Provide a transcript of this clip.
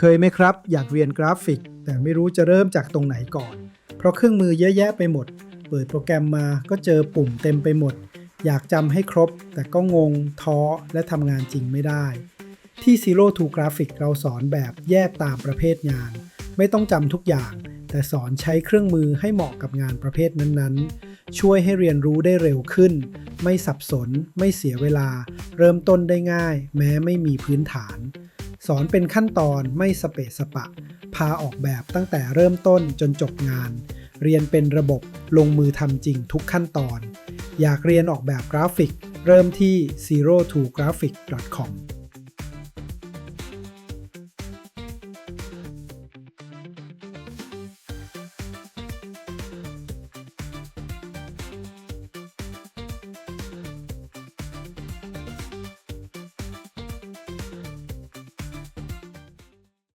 เคยไหมครับ อยากเรียนกราฟิก แต่ไม่รู้จะเริ่มจากตรงไหนก่อน เพราะเครื่องมือเยอะแยะไปหมด เปิดโปรแกรมมาก็เจอปุ่มเต็มไปหมด อยากจำให้ครบ แต่ก็งงท้อและทำงานจริงไม่ได้ ที่ Zero to Graphic เราสอนแบบแยกตามประเภทงาน ไม่ต้องจำทุกอย่าง แต่สอนใช้เครื่องมือให้เหมาะกับงานประเภทนั้นๆ ช่วยให้เรียนรู้ได้เร็วขึ้น ไม่สับสน ไม่เสียเวลา เริ่มต้นได้ง่าย แม้ไม่มีพื้นฐาน สอนเป็นขั้นตอนไม่สเปะสปะ พาออกแบบตั้งแต่เริ่มต้นจนจบงาน เรียนเป็นระบบลงมือทำจริงทุกขั้นตอน อยากเรียนออกแบบกราฟิก เริ่มที่ zero to graphic com